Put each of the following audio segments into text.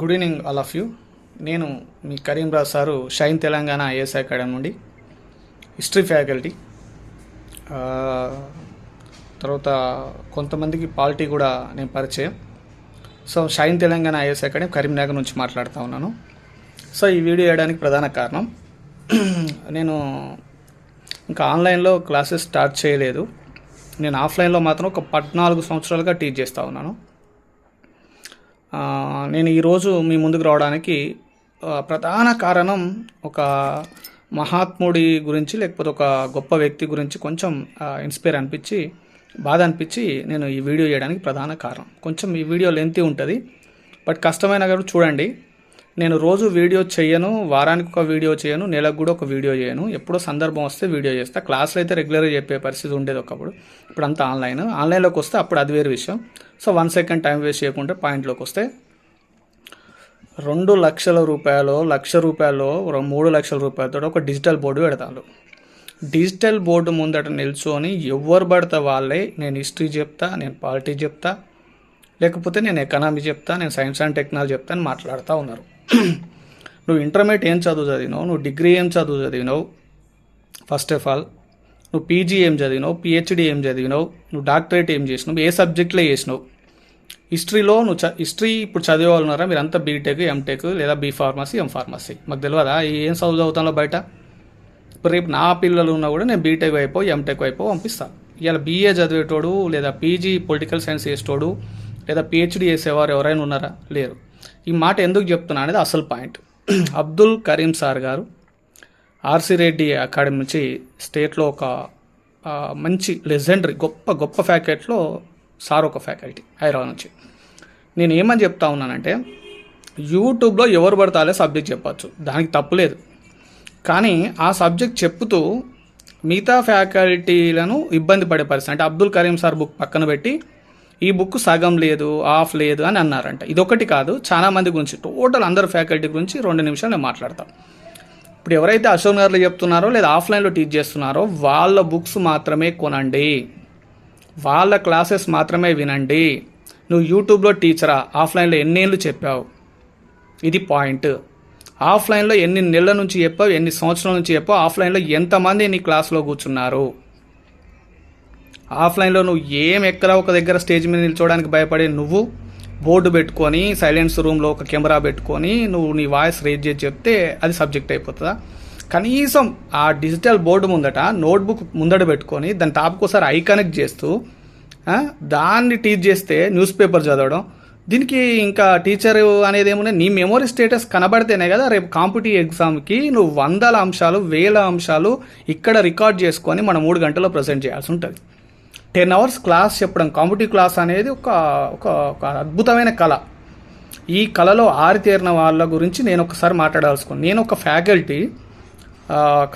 Good evening all of you. నేను మీ Karim Raj sir shine Telangana IAS academy నుండి history faculty. తర్వాత కొంతమందికి polity కూడా నేను పరిచయం. So shine Telangana IAS academy Karimnagar నుంచి మాట్లాడుతూ ఉన్నాను. సో ఈ వీడియో వేయడానికి ప్రధాన కారణం నేను ఇంకా ఆన్లైన్లో క్లాసెస్ స్టార్ట్ చేయలేదు. నేను ఆఫ్లైన్లో మాత్రం ఒక పద్నాలుగు సంవత్సరాలుగా టీచ్ చేస్తూ ఉన్నాను. నేను ఈరోజు మీ ముందుకు రావడానికి ప్రధాన కారణం ఒక మహాత్ముడి గురించి లేకపోతే ఒక గొప్ప వ్యక్తి గురించి కొంచెం ఇన్స్పైర్ అనిపించి బాధ అనిపించి నేను ఈ వీడియో చేయడానికి ప్రధాన కారణం. కొంచెం ఈ వీడియో లెంతీ ఉంటుంది. బట్ కష్టమైన కూడా చూడండి. నేను రోజు వీడియో చేయను వారానికి ఒక వీడియో చేయను నెలకు కూడా ఒక వీడియో చేయను. ఎప్పుడో సందర్భం వస్తే వీడియో చేస్తా. క్లాసులు అయితే రెగ్యులర్గా చెప్పే పరిస్థితి ఉండేది ఒకప్పుడు. ఇప్పుడు అంతా ఆన్లైన్. ఆన్లైన్లోకి వస్తే అప్పుడు అది వేరే విషయం. So one second time waste చేయకుండా పాయింట్లోకి వస్తే రెండు లక్షల రూపాయలు లక్ష రూపాయలు మూడు లక్షల రూపాయలతో ఒక డిజిటల్ బోర్డు పెడతాను డిజిటల్ బోర్డు ముందట నిల్చొని ఎవరు పడితే వాళ్ళే నేను హిస్టరీ చెప్తా నేను పాలిటీ చెప్తా లేకపోతే నేను ఎకనామీ చెప్తా నేను సైన్స్ అండ్ టెక్నాలజీ చెప్తా అని మాట్లాడుతూ ఉన్నారు. నువ్వు ఇంటర్మీడియట్ ఏం చదువు చదివినావు? నువ్వు డిగ్రీ ఏం చదువు చదివినావు? ఫస్ట్ ఆఫ్ ఆల్ నువ్వు పీజీ ఏం చదివినావు? పిహెచ్డి ఏం చదివినావు? నువ్వు డాక్టరేట్ ఏం చేసినావు? ఏ సబ్జెక్ట్లో చేసినావు? హిస్టరీలో నువ్వు చ హిస్టరీ ఇప్పుడు చదివే వాళ్ళు ఉన్నారా? మీరు అంతా బీటెక్ ఎంటెక్ లేదా బీ ఫార్మసీ ఎం ఫార్మసీ మాకు తెలియదా ఏం చదువు చదువుతానో బయట? ఇప్పుడు రేపు నా పిల్లలు ఉన్నా కూడా నేను బీటెక్ అయిపో ఎంటెక్ అయిపో పంపిస్తాను ఇవాళ బీఏ చదివేటోడు లేదా పీజీ పొలిటికల్ సైన్స్ చేసేటోడు లేదా పిహెచ్డి చేసేవారు ఎవరైనా ఉన్నారా? లేరు. ఈ మాట ఎందుకు చెప్తున్నా అనేది అసలు point. Abdul Karim sir garu RC Reddy academy నుంచి స్టేట్లో ఒక మంచి లెజెండరీ గొప్ప గొప్ప ఫ్యాకల్టీలో సార్ ఒక ఫ్యాకల్టీ హైదరాబాద్ నుంచి. నేను ఏమని చెప్తా ఉన్నానంటే యూట్యూబ్లో ఎవరు పడతాలే సబ్జెక్ట్ చెప్పచ్చు. దానికి తప్పులేదు కానీ ఆ సబ్జెక్ట్ చెప్తూ మిగతా ఫ్యాకల్టీలను ఇబ్బంది పడే పరిస్థితి అంటే అబ్దుల్ కరీం సార్ బుక్ పక్కన పెట్టి ఈ బుక్ సగం లేదు ఆఫ్ లేదు అని అన్నారంట. ఇదొకటి కాదు చాలా మంది గురించి టోటల్ అందరు ఫ్యాకల్టీ గురించి రెండు నిమిషాలు నేను మాట్లాడతాను. ఇప్పుడు ఎవరైతే అశోక్ నగర్లో చెప్తున్నారో లేదా ఆఫ్లైన్లో టీచ్ చేస్తున్నారో వాళ్ళ బుక్స్ మాత్రమే కొనండి. వాళ్ళ క్లాసెస్ మాత్రమే వినండి. నువ్వు యూట్యూబ్లో టీచరా ఆఫ్లైన్లో ఎన్నేళ్ళు చెప్పావు? ఇది పాయింట్ ఆఫ్లైన్లో ఎన్ని నెలల నుంచి చెప్పావు ఎన్ని సంవత్సరాల నుంచి చెప్పావు? ఆఫ్లైన్లో ఎంతమంది నీ క్లాస్లో కూర్చున్నారు? ఆఫ్లైన్లో నువ్వు ఏం ఎక్కడ ఒక దగ్గర స్టేజ్ మీద నిల్చోవడానికి భయపడే నువ్వు బోర్డు పెట్టుకొని సైలెన్స్ రూమ్లో ఒక కెమెరా పెట్టుకొని నువ్వు నీ వాయిస్ రేజ్ చేసి చెప్తే అది సబ్జెక్ట్ అయిపోతుందా? కనీసం ఆ డిజిటల్ బోర్డు ముందట నోట్బుక్ ముందట పెట్టుకొని దాని టాప్కోసారి ఐ కనెక్ట్ చేస్తూ దాన్ని టీచ్ చేస్తే న్యూస్ పేపర్ చదవడం దీనికి ఇంకా టీచర్ అనేది ఏమున్నా నీ మెమొరీ స్టేటస్ కనబడితేనే కదా రేపు కాంపిటేటివ్ ఎగ్జామ్కి నువ్వు వందల అంశాలు వేల అంశాలు ఇక్కడ రికార్డ్ చేసుకొని మనం మూడు గంటల్లో ప్రజెంట్ చేయాల్సి ఉంటుంది. టెన్ అవర్స్ క్లాస్ చెప్పడం కాంపిటేటివ్ క్లాస్ అనేది ఒక ఒక ఒక అద్భుతమైన కళ. ఈ కళలో ఆరితేరిన వాళ్ళ గురించి నేను ఒకసారి మాట్లాడాల్సుకున్నాను నేను ఒక ఫ్యాకల్టీ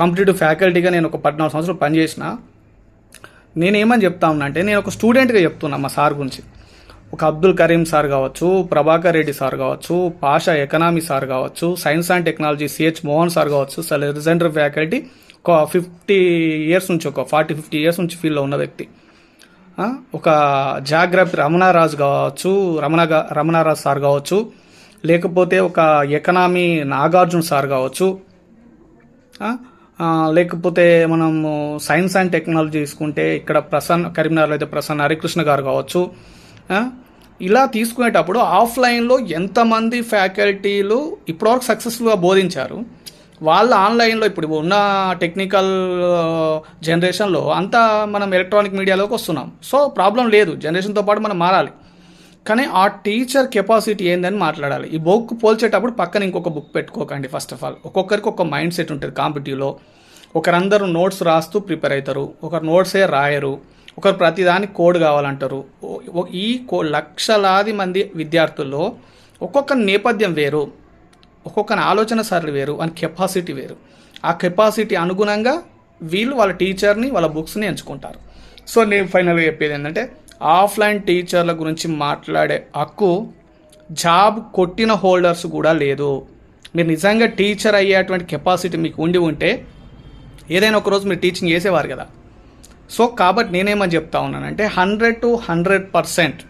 కాంపిటేటివ్ ఫ్యాకల్టీగా నేను ఒక పద్నాలుగు సంవత్సరాలు పనిచేసిన. నేనేమని చెప్తా ఉన్నా అంటే నేను ఒక స్టూడెంట్గా చెప్తున్నా మా సార్ గురించి. ఒక అబ్దుల్ కరీం సార్ కావచ్చు ప్రభాకర్ రెడ్డి సార్ కావచ్చు పాషా ఎకనామీ సార్ కావచ్చు science and technology CH Mohan sir కావచ్చు లెజెండరీ ఫ్యాకల్టీ ఒక ఫిఫ్టీ ఇయర్స్ నుంచి ఒక ఫార్టీ ఫిఫ్టీ ఇయర్స్ నుంచి ఫీల్డ్లో ఉన్న వ్యక్తి. ఒక జాగ్రఫీ రమణారాజు కావచ్చు రమణ రమణారాజు సార్ కావచ్చు లేకపోతే ఒక ఎకనామీ నాగార్జున సార్ కావచ్చు లేకపోతే మనము సైన్స్ అండ్ టెక్నాలజీ తీసుకుంటే ఇక్కడ ప్రసన్న కరీంనగర్లో అయితే ప్రసన్న హరికృష్ణ గారు కావచ్చు ఇలా తీసుకునేటప్పుడు ఆఫ్లైన్లో ఎంతమంది ఫ్యాకల్టీలు ఇప్పటివరకు సక్సెస్ఫుల్గా బోధించారు వాళ్ళ ఆన్లైన్లో ఇప్పుడు ఉన్న టెక్నికల్ జనరేషన్లో అంతా మనం ఎలక్ట్రానిక్ మీడియాలోకి వస్తున్నాం. సో ప్రాబ్లం లేదు. జనరేషన్తో పాటు మనం మారాలి. కానీ ఆ టీచర్ కెపాసిటీ ఏందని మాట్లాడాలి. ఈ బుక్ పోల్చేటప్పుడు పక్కన ఇంకొక బుక్ పెట్టుకోకండి ఫస్ట్ ఆఫ్ ఆల్. ఒక్కొక్కరికి ఒక మైండ్ సెట్ ఉంటుంది కాంపిటీవ్లో ఒకరందరూ నోట్స్ రాస్తూ ప్రిపేర్ అవుతారు. ఒకరు నోట్సే రాయరు. ఒకరు ప్రతిదానికి కోడ్ కావాలంటారు. ఈ కో లక్షలాది మంది విద్యార్థుల్లో ఒక్కొక్క నేపథ్యం వేరు. ఒక్కొక్కని ఆలోచన సరళి వేరు అని కెపాసిటీ వేరు. ఆ కెపాసిటీ అనుగుణంగా వీళ్ళు వాళ్ళ టీచర్ని వాళ్ళ బుక్స్ని ఎంచుకుంటారు. సో నేను ఫైనల్గా చెప్పేది ఏంటంటే ఆఫ్లైన్ టీచర్ల గురించి మాట్లాడే హక్కు జాబ్ కొట్టిన హోల్డర్స్ కూడా లేదు. మీరు నిజంగా టీచర్ అయ్యేటువంటి కెపాసిటీ మీకు ఉండి ఉంటే ఏదైనా ఒకరోజు మీరు టీచింగ్ చేసేవారు కదా. సో కాబట్టి నేనేమని చెప్తా ఉన్నానంటే హండ్రెడ్ టు హండ్రెడ్ పర్సెంట్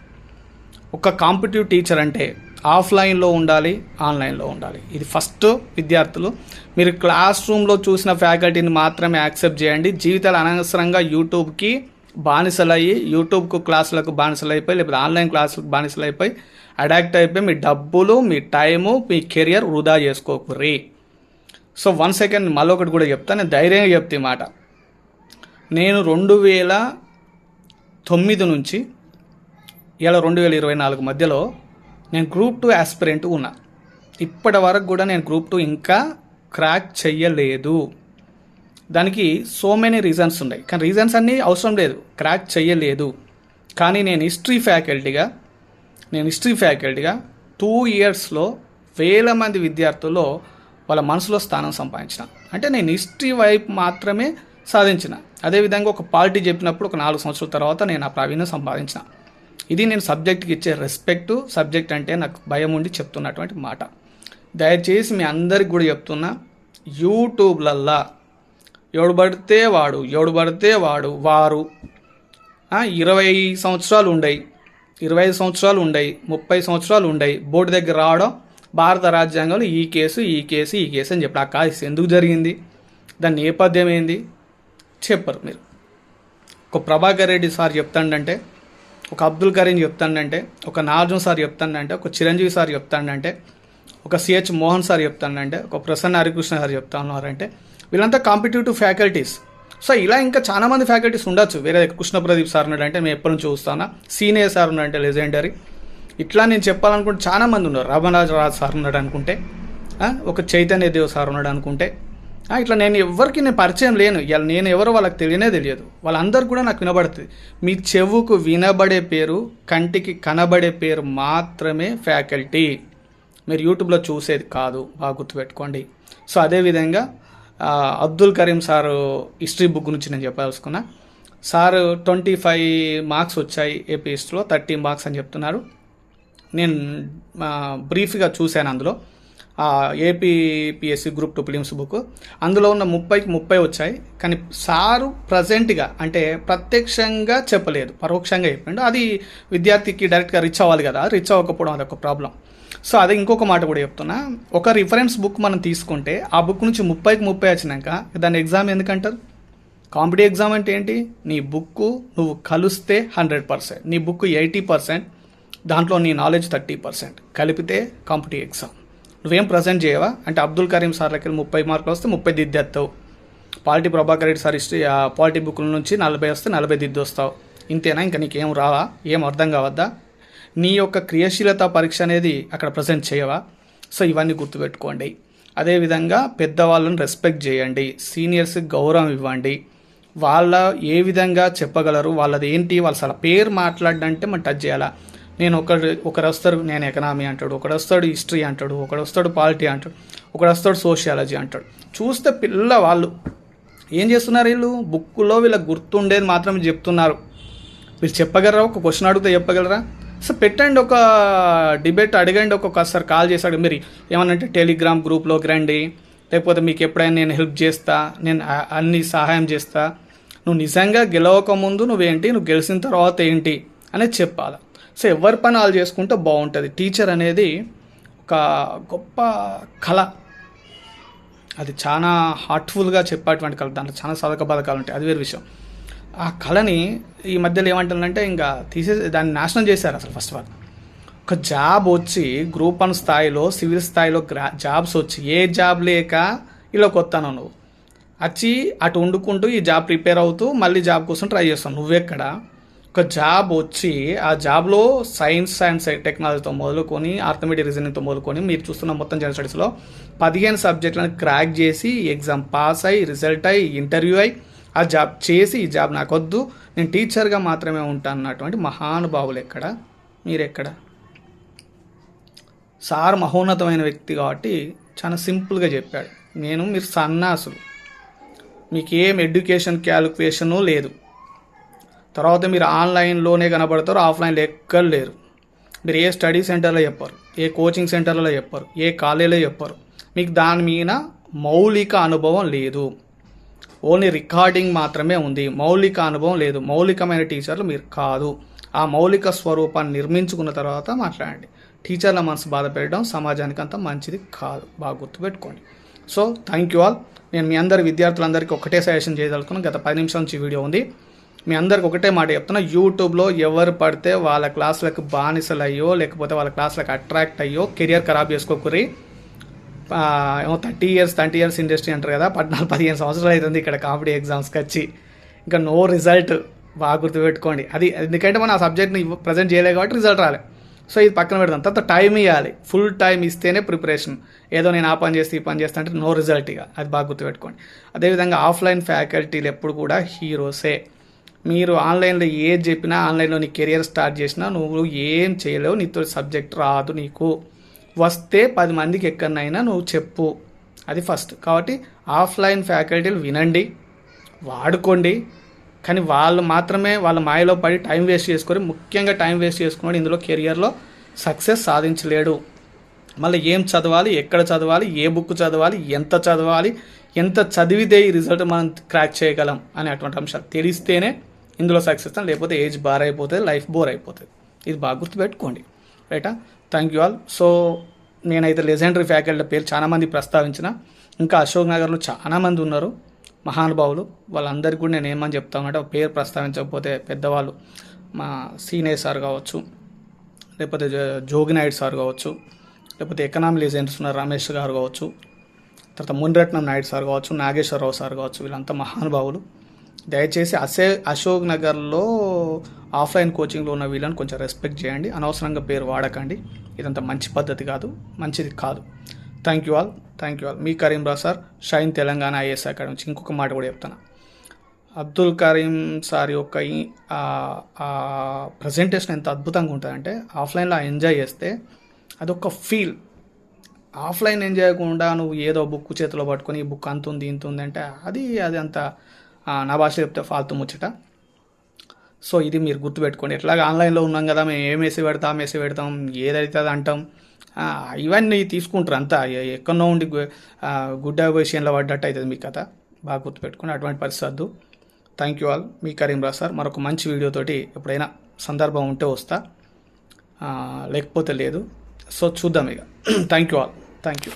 ఒక కాంపిటిటివ్ టీచర్ అంటే ఆఫ్లైన్లో ఉండాలి ఆన్లైన్లో ఉండాలి. ఇది ఫస్ట్ విద్యార్థులు. మీరు క్లాస్ రూమ్లో చూసిన ఫ్యాకల్టీని మాత్రమే యాక్సెప్ట్ చేయండి. జీవితాలు అనవసరంగా యూట్యూబ్కి బానిసలయ్యి యూట్యూబ్కు క్లాసులకు బానిసలైపోయి అయిపోయి లేకపోతే ఆన్లైన్ క్లాసులకు బానిసలు అయిపోయి అడాక్ట్ అయిపోయి మీ డబ్బులు మీ టైము మీ కెరియర్ వృధా చేసుకోకుర్రి. సో వన్ సెకండ్ మళ్ళీ ఒకటి కూడా చెప్తా. నేను ధైర్యంగా చెప్తే మాట. నేను రెండు వేల తొమ్మిది నుంచి ఇలా రెండు వేల ఇరవై నాలుగు మధ్యలో నేను గ్రూప్ టూ ఆస్పిరెంట్ ఉన్నా. ఇప్పటి వరకు కూడా నేను గ్రూప్ టూ ఇంకా క్రాక్ చెయ్యలేదు. దానికి సో మెనీ రీజన్స్ ఉన్నాయి. కానీ రీజన్స్ అన్నీ అవసరం లేదు. క్రాక్ చెయ్యలేదు. కానీ నేను హిస్టరీ ఫ్యాకల్టీగా నేను హిస్టరీ ఫ్యాకల్టీగా టూ ఇయర్స్లో వేల మంది విద్యార్థుల్లో వాళ్ళ మనసులో స్థానం సంపాదించిన. అంటే నేను హిస్టరీ వైపు మాత్రమే సాధించిన. అదేవిధంగా ఒక పార్టీ చెప్పినప్పుడు ఒక నాలుగు సంవత్సరాల తర్వాత నేను ఆ ప్రావీణ్యం సంపాదించిన. ఇది నేను సబ్జెక్ట్కి ఇచ్చే రెస్పెక్టు సబ్జెక్ట్ అంటే నాకు భయం ఉండి చెప్తున్నటువంటి మాట. దయచేసి మీ అందరికి కూడా చెప్తున్నా యూట్యూబ్లల్లా ఎవడు పడితే వాడు ఎవడు పడితే వాడు వారు ఇరవై సంవత్సరాలు ఉండయి ఇరవై ఐదు సంవత్సరాలు ఉండయి ముప్పై సంవత్సరాలు ఉండయి బోర్డు దగ్గర రావడం భారత రాజ్యాంగంలో ఈ కేసు ఈ కేసు ఈ కేసు అని చెప్పి ఆ కేసు ఎందుకు జరిగింది దాని నేపథ్యం ఏంది చెప్పరు మీరు. ఒక ప్రభాకర్ రెడ్డి సార్ చెప్తాడంటే ఒక అబ్దుల్ కరీం చెప్తాండంటే ఒక నార్జున్ సార్ చెప్తాండంటే ఒక చిరంజీవి సార్ చెప్తాండంటే ఒక సిహెచ్ మోహన్ సార్ చెప్తాండంటే ఒక ప్రసన్న హరికృష్ణ సార్ చెప్తా ఉన్నారంటే వీళ్ళంతా కాంపిటేటివ్ ఫ్యాకల్టీస్. సో ఇలా ఇంకా చాలా మంది ఫ్యాకల్టీస్ ఉండొచ్చు. వేరే కృష్ణ ప్రదీప్ సార్ ఉన్నాడంటే మేము ఎప్పటి నుంచి చూస్తానా. సీనియర్ సార్ ఉన్నాడంటే లెజెండరీ. ఇట్లా నేను చెప్పాలనుకుంటే చాలా మంది ఉన్నారు. రమణరాజు సార్ ఉన్నాడు అనుకుంటే ఒక చైతన్య దేవ్ సార్ ఉన్నాడు అనుకుంటే ఇట్లా నేను ఎవరికి నేను పరిచయం లేను. ఇలా నేను ఎవరో వాళ్ళకి తెలియనే తెలియదు. వాళ్ళందరూ కూడా నాకు వినబడుతుంది. మీ చెవుకు వినబడే పేరు కంటికి కనబడే పేరు మాత్రమే ఫ్యాకల్టీ. మీరు యూట్యూబ్లో చూసేది కాదు. బాగా గుర్తుపెట్టుకోండి. సో అదేవిధంగా Abdul Karim sir history book గురించి నేను చెప్పదలుచుకున్నా. సార్ ట్వంటీ ఫైవ్ మార్క్స్ వచ్చాయి ఏపీ హిస్టరీలో థర్టీ మార్క్స్ అని చెప్తున్నారు. నేను బ్రీఫ్గా చూశాను అందులో. APPSC group two prelims book అందులో ఉన్న ముప్పైకి ముప్పై వచ్చాయి. కానీ సారు ప్రజెంట్గా అంటే ప్రత్యక్షంగా చెప్పలేదు. పరోక్షంగా చెప్పిండు. అది విద్యార్థికి డైరెక్ట్గా రిచ్ అవ్వాలి కదా. రిచ్ అవ్వకపోవడం అదొక ప్రాబ్లం సో అదే ఇంకొక మాట కూడా చెప్తున్నా. ఒక రిఫరెన్స్ బుక్ మనం తీసుకుంటే ఆ బుక్ నుంచి ముప్పైకి ముప్పై వచ్చినాక దాని ఎగ్జామ్ ఎందుకంటారు? కాంపిటీ ఎగ్జామ్ అంటే ఏంటి? నీ బుక్ నువ్వు కలిస్తే హండ్రెడ్ పర్సెంట్ నీ బుక్ ఎయిటీ పర్సెంట్ దాంట్లో నీ నాలెడ్జ్ థర్టీ పర్సెంట్ కలిపితే కాంపిటీ ఎగ్జామ్ నువ్వేం ప్రజెంట్ చేయవా? అంటే అబ్దుల్ కరీం సార్ దగ్గర ముప్పై మార్కులు వస్తే ముప్పై దిద్దేస్తావు polity Prabhakar Reddy sir history polity బుక్ల నుంచి నలభై వస్తే నలభై దిద్దు వస్తావు. ఇంతేనా? ఇంకా నీకేం రావా? ఏం అర్థం కావద్దా? నీ యొక్క క్రియాశీలత పరీక్ష అనేది అక్కడ ప్రజెంట్ చేయవా? సో ఇవన్నీ గుర్తుపెట్టుకోండి. అదేవిధంగా పెద్దవాళ్ళని రెస్పెక్ట్ చేయండి. సీనియర్స్కి గౌరవం ఇవ్వండి. వాళ్ళ ఏ విధంగా చెప్పగలరు? వాళ్ళది ఏంటి? వాళ్ళ అసలు పేరు మాట్లాడంటే మనం టచ్ చేయాలా? నేను ఒక ఒకరు వస్తారు నేను ఎకనామీ అంటాడు ఒకడు వస్తాడు హిస్టరీ అంటాడు ఒకడు వస్తాడు పాలిటీ అంటాడు ఒకడు వస్తాడు సోషియాలజీ అంటాడు. చూస్తే పిల్ల వాళ్ళు ఏం చేస్తున్నారు వీళ్ళు? బుక్కులో వీళ్ళకి గుర్తుండేది మాత్రం చెప్తున్నారు. వీళ్ళు చెప్పగలరా? ఒక క్వశ్చన్ అడిగితే చెప్పగలరా? సో పెట్టండి ఒక డిబేట్ అడగండి ఒక్కొక్కసారి కాల్ చేశాడు మీరు ఏమనంటే టెలిగ్రామ్ గ్రూప్లోకి రండి లేకపోతే మీకు ఎప్పుడైనా నేను హెల్ప్ చేస్తా నేను అన్ని సహాయం చేస్తా. నువ్వు నిజంగా గెలవక ముందు నువ్వేంటి? నువ్వు గెలిచిన తర్వాత ఏంటి? అనేది చెప్పాలి? సో ఎవరి పని వాళ్ళు చేసుకుంటే బాగుంటుంది. టీచర్ అనేది ఒక గొప్ప కళ. అది చాలా హార్ట్ఫుల్గా చెప్పేటువంటి కళ. దాంట్లో చాలా సదక పథకాలు ఉంటాయి. అది వేరే విషయం. ఆ కళని ఈ మధ్యలో ఏమంటారంటే ఇంకా తీసే దాన్ని నాశనం చేశారు అసలు ఫస్ట్ ఆఫ్ ఆల్ ఒక జాబ్ వచ్చి గ్రూప్ వన్ స్థాయిలో సివిల్ స్థాయిలో గ్రా జాబ్స్ వచ్చి ఏ జాబ్ లేక ఇలా కొత్తాను నువ్వు. వచ్చి అటు వండుకుంటూ ఈ జాబ్ ప్రిపేర్ అవుతూ మళ్ళీ జాబ్ కోసం ట్రై చేస్తావు. నువ్వెక్కడ? ఒక జాబ్ వచ్చి ఆ జాబ్లో సైన్స్ అండ్ టెక్నాలజీతో మొదలుకొని ఆర్థమెటిక్ రీజనింగ్తో మొదలుకొని మీరు చూస్తున్న మొత్తం జనరల్ స్టడీస్లో పదిహేను సబ్జెక్టులను క్రాక్ చేసి ఎగ్జామ్ పాస్ అయ్యి రిజల్ట్ అయ్యి ఇంటర్వ్యూ అయ్యి ఆ జాబ్ చేసి ఈ జాబ్ నాకు వద్దు నేను టీచర్గా మాత్రమే ఉంటాను అన్నటువంటి మహానుభావులు ఎక్కడ? మీరెక్కడ? సార్ మహోన్నతమైన వ్యక్తి కాబట్టి చాలా సింపుల్గా చెప్పాడు. నేను మీరు సన్నాసులు. మీకు ఎడ్యుకేషన్ క్యాలిక్యులేషను లేదు. తర్వాత మీరు ఆన్లైన్లోనే కనబడతారు ఆఫ్లైన్లో ఎక్కడ లేరు. మీరు ఏ స్టడీ సెంటర్లో చెప్పరు ఏ కోచింగ్ సెంటర్లలో చెప్పరు ఏ కాలేజీలో చెప్పరు. మీకు దాని మీద మౌలిక అనుభవం లేదు. ఓన్లీ రికార్డింగ్ మాత్రమే ఉంది. మౌలిక అనుభవం లేదు. మౌలికమైన టీచర్లు మీరు కాదు. ఆ మౌలిక స్వరూపాన్ని నిర్మించుకున్న తర్వాత మాట్లాడండి. టీచర్ల మనసు బాధ పెట్టడం సమాజానికి అంత మంచిది కాదు. బాగా గుర్తుపెట్టుకోండి. సో థ్యాంక్ యూ ఆల్ నేను మీ అందరి విద్యార్థులందరికీ ఒకటే సజెషన్ చేయదలుచుకున్నాను. గత పది నిమిషాల నుంచి వీడియో ఉంది. మీ అందరికి ఒకటే మాట చెప్తున్నా యూట్యూబ్లో ఎవరు పడితే వాళ్ళ క్లాసులకు బానిసలు అయ్యో లేకపోతే వాళ్ళ క్లాసులకు అట్రాక్ట్ అయ్యో కెరియర్ ఖరాబ్ చేసుకోకూరి ఏమో thirty years thirty years industry అంటారు కదా పద్నాలుగు పదిహేను సంవత్సరాలు అవుతుంది ఇక్కడ కామెడీ ఎగ్జామ్స్కి వచ్చి. ఇంకా నో రిజల్ట్ బాగా గుర్తుపెట్టుకోండి. అది ఎందుకంటే మనం ఆ సబ్జెక్ట్ని ప్రజెంట్ చేయలేదు కాబట్టి రిజల్ట్ రాలే. సో ఇది పక్కన పెడదాం. తర్వాత టైం ఇవ్వాలి ఫుల్ టైం ఇస్తేనే ప్రిపరేషన్. ఏదో నేను ఆ పని చేస్తే ఈ పని చేస్తా అంటే నో రిజల్ట్ ఇక. అది బాగా గుర్తుపెట్టుకోండి. అదేవిధంగా ఆఫ్లైన్ ఫ్యాకల్టీలు ఎప్పుడు కూడా హీరోసే. మీరు ఆన్లైన్లో ఏది చెప్పినా ఆన్లైన్లో నీ కెరియర్ స్టార్ట్ చేసినా నువ్వు ఏం చేయలేవు నీతో సబ్జెక్ట్ రాదు నీకు. వస్తే పది మందికి ఎక్కడనైనా నువ్వు చెప్పు. అది ఫస్ట్. కాబట్టి ఆఫ్లైన్ ఫ్యాకల్టీలు వినండి వాడుకోండి. కానీ వాళ్ళు మాత్రమే వాళ్ళ మాయలో పడి టైం వేస్ట్ చేసుకొని ముఖ్యంగా టైం వేస్ట్ చేసుకున్నాడు ఇందులో కెరియర్లో సక్సెస్ సాధించలేడు. మళ్ళీ ఏం చదవాలి ఎక్కడ చదవాలి ఏ బుక్ చదవాలి ఎంత చదవాలి ఎంత చదివితే ఈ రిజల్ట్ మనం క్రాక్ చేయగలం అనే అటువంటి అంశాలు. తెలిస్తేనే ఇందులో సక్సెస్ లేకపోతే ఏజ్ బార్ అయిపోతుంది లైఫ్ బోర్ అయిపోతుంది. ఇది బాగా గుర్తుపెట్టుకోండి. రైటా థ్యాంక్ యూ ఆల్ సో నేనైతే లెజెండరీ ఫ్యాకల్టీ పేరు చాలామంది ప్రస్తావించిన ఇంకా అశోక్ నగర్లో చాలామంది ఉన్నారు మహానుభావులు. వాళ్ళందరికీ కూడా నేను ఏమని చెప్తామంటే ఒక పేరు ప్రస్తావించకపోతే పెద్దవాళ్ళు మా సీనియర్ సార్ కావచ్చు లేకపోతే జోగి నాయుడు సార్ కావచ్చు లేకపోతే ఎకనామిక్ లెజెండ్స్ ఉన్న రమేష్ గారు కావచ్చు తర్వాత మునిరత్నం నాయుడు సార్ కావచ్చు నాగేశ్వరరావు సార్ కావచ్చు వీళ్ళంతా మహానుభావులు. దయచేసి అసే అశోక్ నగర్లో ఆఫ్లైన్ కోచింగ్లో ఉన్న వీళ్ళని కొంచెం రెస్పెక్ట్ చేయండి. అనవసరంగా పేరు వాడకండి. ఇదంతా మంచి పద్ధతి కాదు మంచిది కాదు. Thank you all thank you all me Karim Rao sir shine Telangana IAS academy నుంచి ఇంకొక మాట కూడా చెప్తాను అబ్దుల్ కరీం సార్ యొక్క ఈ- ప్రజెంటేషన్ ఎంత అద్భుతంగా ఉంటుందంటే ఆఫ్లైన్లో ఎంజాయ్ చేస్తే అదొక ఫీల్ ఆఫ్లైన్ ఎంజాయ్ చేయకుండా నువ్వు ఏదో బుక్ చేతిలో పట్టుకొని ఈ బుక్ అంతుంది ఇంతుంది ఉంది అంటే అది అది అంత నా భాష చెప్తే ఫాల్తు ముచ్చట. సో ఇది మీరు గుర్తుపెట్టుకోండి. ఎట్లాగా ఆన్లైన్లో ఉన్నాం కదా మేము ఏం వేసి పెడతాం వేసి పెడతాం ఏదైతే అది అంటాం. ఇవన్నీ తీసుకుంటారు అంతా. ఎక్కడో ఉండి గుడ్ గుడ్డ విషయంలో పడ్డట్టు అవుతుంది మీ కథ. బాగా గుర్తుపెట్టుకోండి. అటువంటి పరిస్థితి వద్దు. థ్యాంక్ యూ ఆల్ మీ కరీం రా సార్ మరొక మంచి వీడియోతోటి ఎప్పుడైనా సందర్భం ఉంటే వస్తా. లేకపోతే లేదు. సో చూద్దాం ఇక. Thank you all thank you